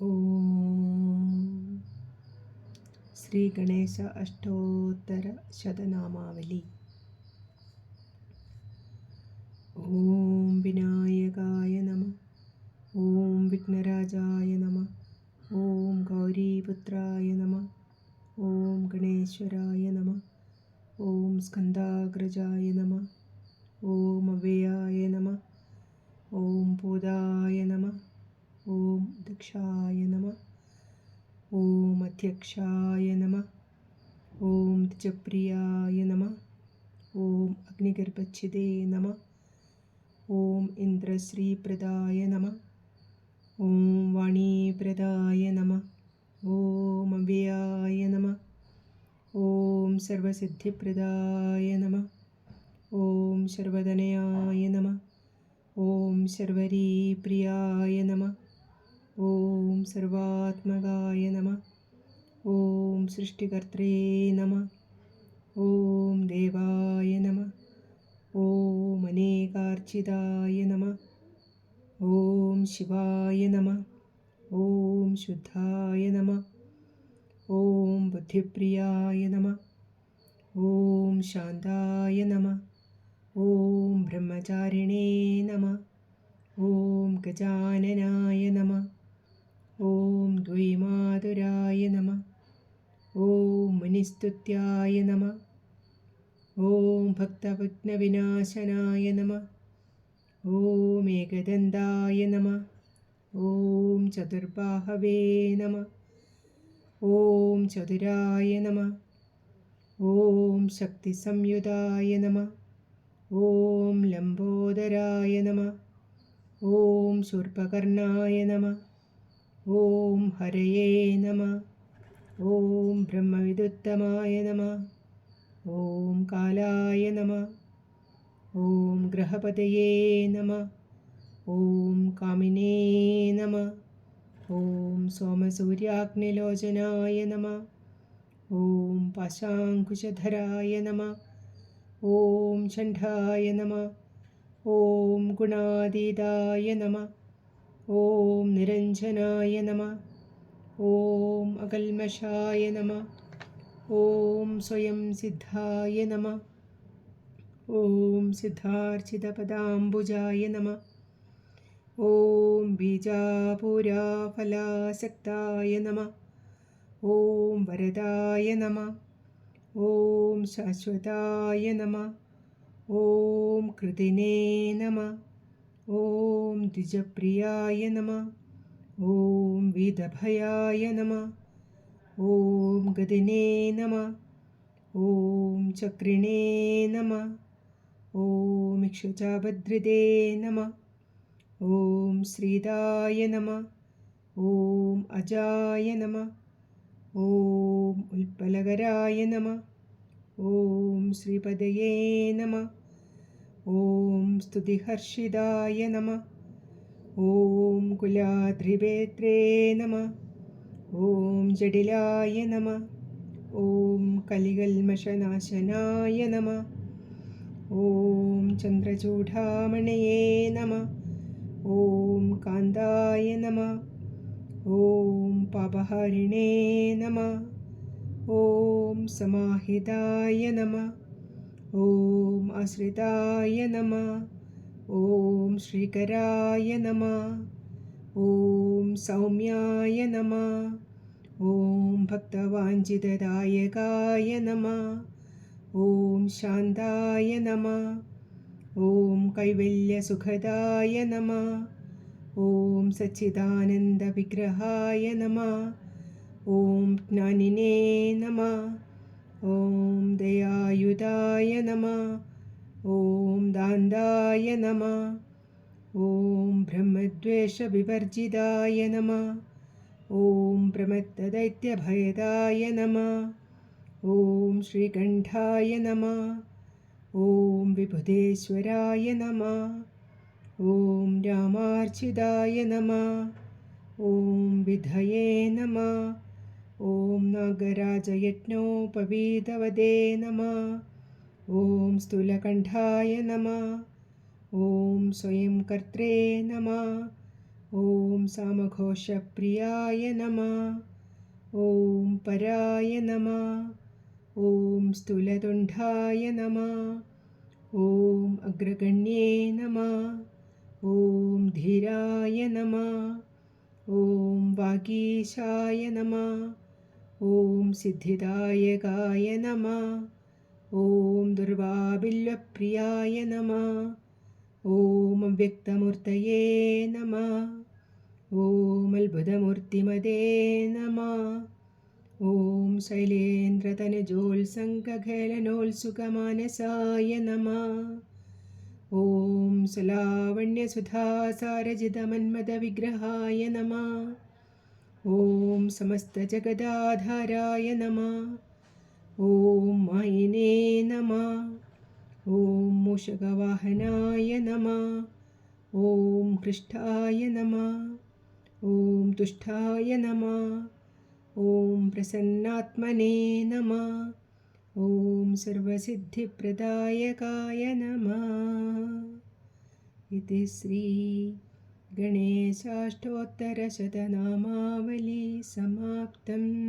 ഓം ശ്രീ ഗണേശ അഷ്ടോത്തര ശതനാമാവലി ഓം വിനായകായ നമ ഓം വിഘ്നരാജായ നമ ഓം ഗൗരീപുത്രായ നമ ഓം ഗണേശ്വരായ നമ ഓം സ്കന്ധാഗ്രജായ നമ ഓം അവയായ നമ ഓം പൂതായ നമ ഓം ദക്ഷായ നമ. ഓം അധ്യക്ഷായ നമ. ഓം ദ്ജപ്രിയായ നമ. ഓം അഗ്നിഗർഭച്ഛിതേ നമ. ഓം ഇന്ദ്രശ്രീപ്രദായ നമ. ഓം വാണീപ്രദായ നമ. ഓം അവ്യയായ നമ. ഓം സർവസിദ്ധിപ്രദായ നമ. ഓം സർവധനയായ നമ. ഓം ശർവരീപ്രിയായ നമ. ഓം സർവാത്മകായ നമ ഓം സൃഷ്ടികർത്തേ നമ ഓം ദേവായ നമ ഓം അനേകാർച്ചിതായ നമ ഓം ശിവായ നമ ഓം ശുദ്ധായ നമ ഓം ബുദ്ധിപ്രിയായ നമ ഓം ശാന്തായ നമ ഓം ബ്രഹ്മചാരിണേ നമ ഓം ഗജാനനായ നമ ഓം ദ്വൈമാതുരായ നമ. ഓം മുനിസ്തുത്യായ നമ. ഓം ഭക്തവിഘ്നവിനാശനായ നമ. ഓം ഏകദന്തായ നമ. ഓം ചതുർബാഹവേ നമ. ഓം ചതുരായ നമ. ഓം ശക്തിസംയുതായ നമ. ഓം ലംബോദരായ നമ. ഓം ശൂർപ്പകർണായ നമ. ഓം ഹരയേ നമ. ഓം ബ്രഹ്മവിദുത്തമായ നമ. ഓം കാലായ നമ. ഓം ഗ്രഹപതയേ നമ. ഓം കാമിനേ നമ. ഓം സോമസൂര്യാഗ്നിലോചനായ നമ. ഓം പാശാങ്കുശധരായ നമ. ഓം ഷണ്ഠായ നമ. ഓം ഗുണാതീതായ നമ. ഓം നിരഞ്ജനായ നമ. ഓം അകൽമഷായ നമ. ഓം സ്വയം സിദ്ധായ നമ. ഓം സിദ്ധാർച്ചിതപദാംബുജായ നമ. ഓം ബീജാപുരാഫലാസക്തായ നമ. ഓം വരദായ നമ. ഓം ശാശ്വതായ നമ. ഓം കൃതിനേ നമ. ഓം ദ്വിജപ്രിയായ നമ. ഓം വിദഭയായ നമ. ഓം ഗതിനേ നമ. ഓം ചക്രിണേ നമ. ഓം ഇക്ഷുചാഭദ്രിതേ നമ. ഓം ശ്രീതായ നമ. ഓം അജായ നമ. ഓം ഉൽപ്പലകരായ നമ. ഓം ശ്രീപദയേ നമ. ഓം സ്തുതിഹർഷിതായ നമ. ഓം കുലാദ്രിപേത്രേ നമ. ഓം ജഡിലായ നമ. ഓം കലികൽമശനാശനായ നമ. ഓം ചന്ദ്രചൂഢാമണയേ നമ. ഓം കാന്തായ നമ. ഓം പാപഹരിണേ നമ. ഓം സമാഹിതായ നമ. ഓം ആശ്രിതായ നമ. ഓം ശ്രീകരായ നമ. ഓം സൗമ്യായ നമ. ഓം ഭക്തവാഞ്ചിതദായകായ നമ. ഓം ശാന്തായ നമ. ഓം കൈവല്യസുഖദായ നമ. ഓം സച്ചിദാനന്ദവിഗ്രഹായ നമ. ഓം ജ്ഞാനിനേ നമ. ॐ दयायुधाय नमः। ॐ दान्दाय नमः। ॐ ब्रह्मद्वेषविवर्जिताय नमः। ॐ प्रमत्तदैत्यभयदाय नमः। ॐ श्रीकण्ठाय नमः। ॐ विभुदेश्वराय नमः। ॐ रामार्चिताय नमः। ॐ विधये नमः। ॐ नागराजयज्ञोपवीतवदे नमः ॐ स्थूलकण्ठाय नमः ॐ स्वयंकर्त्रे नमः ॐ सामघोषप्रियाय नमः ॐ पराय नमः ॐ स्थूलतुण्डाय नमः ॐ अग्रगण्ये नमः ॐ धीराय नमः ॐ वागीशाय नमः ഓം സിദ്ധിദായകായ നമ. ഓം ദുർവാബില്വപ്രിയായ നമ. ഓം അവ്യക്തമൂർത്തയേ നമ. ഓം അത്ഭുതമൂർത്തിമതേ നമ. ഓം ശൈലേന്ദ്രതനുജോത്സംഗേലനോത്സുഖമാനസായ നമ. ഓം സലാവണ്യസുധാസാരജിതമന്മദവിഗ്രഹായ നമ. ॐ समस्तजगदाधाराय नमः। ॐ मायिने नमः। ॐ मूषकवाहनाय नमः। ॐ हृष्ठाय नमः। ॐ तुष्टाय नमः। ॐ प्रसन्नात्मने नमः। ॐ सर्वसिद्धिप्रदायकाय नमः। इति श्रीगणेशाष्टोत्तरशतनामावली समाप्तम् ॐ